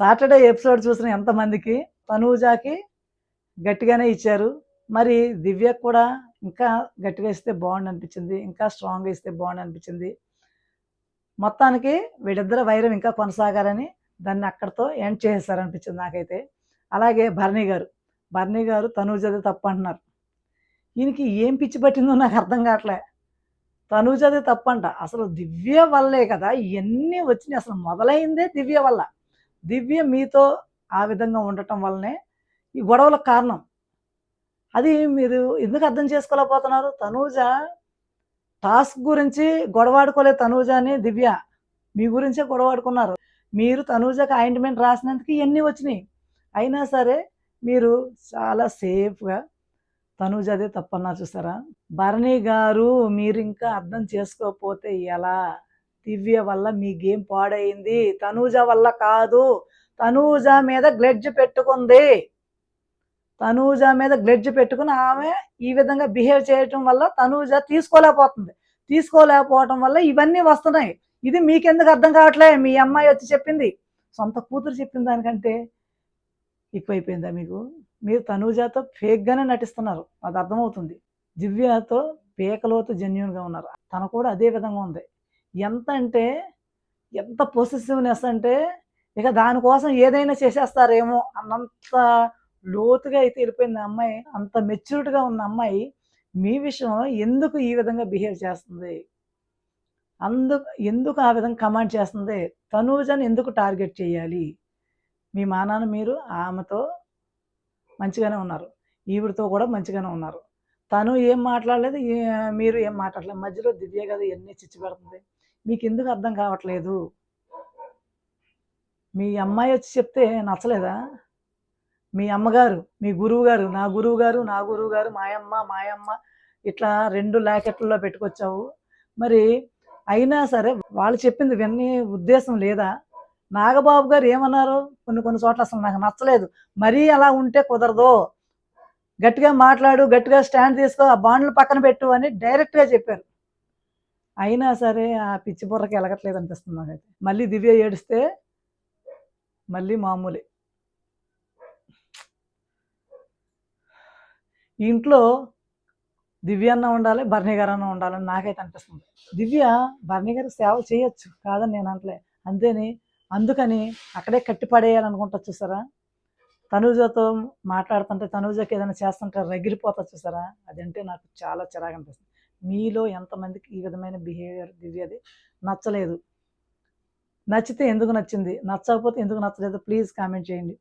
Saturday episode చూసిన ఎంతమందికి? తనూజాకి గట్టిగానే ఇచ్చారు. మరి దివ్యకు కూడా ఇంకా గట్టిగా ఇస్తే బాగుండు అనిపించింది ఇంకా స్ట్రాంగ్గా ఇస్తే బాగుండు అనిపించింది మొత్తానికి వీళ్ళిద్దరు వైరం ఇంకా కొనసాగాలని దాన్ని అక్కడితో ఎండ్ చేసేసారనిపించింది నాకైతే. అలాగే భరణి గారు భరణి గారు తనూజది తప్పు అంటున్నారు ఈయనకి ఏం పిచ్చి పట్టిందో నాకు అర్థం కావట్లే. తనూజది తప్పంట. అసలు దివ్య వల్లే కదా ఇవన్నీ వచ్చినాయి. అసలు మొదలైందే దివ్య వల్ల. దివ్య మీతో ఆ విధంగా ఉండటం వల్లనే ఈ గొడవలకు కారణం. అది మీరు ఎందుకు అర్థం చేసుకోలేకపోతున్నారు? తనూజ టాస్క్ గురించి గొడవాడుకోలేదు తనూజ అని దివ్య. మీ గురించే గొడవాడుకున్నారు. మీరు తనూజకు ఆయింట్మెంట్ రాసినందుకు ఇవన్నీ వచ్చినాయి. అయినా సరే మీరు చాలా సేఫ్గా తనూజ అదే తప్పన్నారు చూసారా? భరణి గారు మీరు ఇంకా అర్థం చేసుకోకపోతే ఎలా? దివ్య వల్ల మీ గేమ్ పాడైంది. తనూజ వల్ల కాదు. తనూజ మీద గ్లెడ్జ్ పెట్టుకుంది. తనూజ మీద గ్లెడ్జ్ పెట్టుకుని ఆమె ఈ విధంగా బిహేవ్ చేయటం వల్ల తనూజ తీసుకోలేకపోతుంది. తీసుకోలేకపోవటం వల్ల ఇవన్నీ వస్తున్నాయి. ఇది మీకెందుకు అర్థం కావట్లే? మీ అమ్మాయి వచ్చి చెప్పింది. సొంత కూతురు చెప్పిన దానికంటే ఎక్కువైపోయిందా మీకు? మీరు తనూజాతో ఫేక్గానే నటిస్తున్నారు. అది అర్థమవుతుంది. దివ్యతో పేకలోతు జెన్యున్గా ఉన్నారు. తన కూడా అదే విధంగా ఉంది. ఎంత అంటే ఎంత పొసెసివ్నెస్ అంటే ఇక దానికోసం ఏదైనా చేసేస్తారేమో అన్నంత లోతుగా అయితే వెళ్ళిపోయింది అమ్మాయి అంత మెచ్యూర్డ్గా ఉన్న అమ్మాయి మీ విషయంలో ఎందుకు ఈ విధంగా బిహేవ్ చేస్తుంది? అందుకు ఎందుకు ఆ విధంగా కమాండ్ చేస్తుంది? తనూజని ఎందుకు టార్గెట్ చేయాలి? మీ మానాన్న మీరు ఆమెతో మంచిగానే ఉన్నారు. ఈవిడితో కూడా మంచిగానే ఉన్నారు. తను ఏం మాట్లాడలేదు మీరు ఏం మాట్లాడలేదు. మధ్యలో దివ్య కదా ఇవన్నీ చిచ్చి పెడుతుంది. మీకు ఎందుకు అర్థం కావట్లేదు? మీ అమ్మాయి వచ్చి చెప్తే నచ్చలేదా? మీ అమ్మగారు మీ గురువు గారు నా గురువు గారు నా గురువు గారు మాయమ్మ మాయమ్మ ఇట్లా రెండు లాకెట్లలో పెట్టుకొచ్చావు. మరి అయినా సరే వాళ్ళు చెప్పింది వినే ఉద్దేశం లేదా? నాగబాబు గారు ఏమన్నారు? కొన్ని కొన్ని చోట్ల అసలు నాకు నచ్చలేదు. మరీ అలా ఉంటే కుదరదు. గట్టిగా మాట్లాడు గట్టిగా స్టాండ్ తీసుకో ఆ బాండ్లు పక్కన పెట్టు అని డైరెక్ట్గా చెప్పారు. అయినా సరే ఆ పిచ్చి బుర్రకి ఎలగట్లేదు అనిపిస్తుంది నాకైతే. మళ్ళీ దివ్య ఏడిస్తే మళ్ళీ మామూలే. ఇంట్లో దివ్య అన్న ఉండాలి భరణి గారు అన్న ఉండాలని నాకైతే అనిపిస్తుంది. దివ్య భరణి గారికి సేవ చేయొచ్చు కాదని నేను అంటలే అంతేని అందుకని అక్కడే కట్టి పడేయాలనుకుంటా చూసారా? తనుజతో మాట్లాడుతుంటే తనుజకి ఏదైనా చేస్తుంటే రగిలిపోతా చూసారా? అదంటే నాకు చాలా చిరాకు అనిపిస్తుంది. మీలో ఎంతమందికి ఈ విధమైన బిహేవియర్ దివ్యది నచ్చలేదు. నచ్చితే ఎందుకు నచ్చింది? నచ్చకపోతే ఎందుకు నచ్చలేదు? ప్లీజ్ కామెంట్ చేయండి.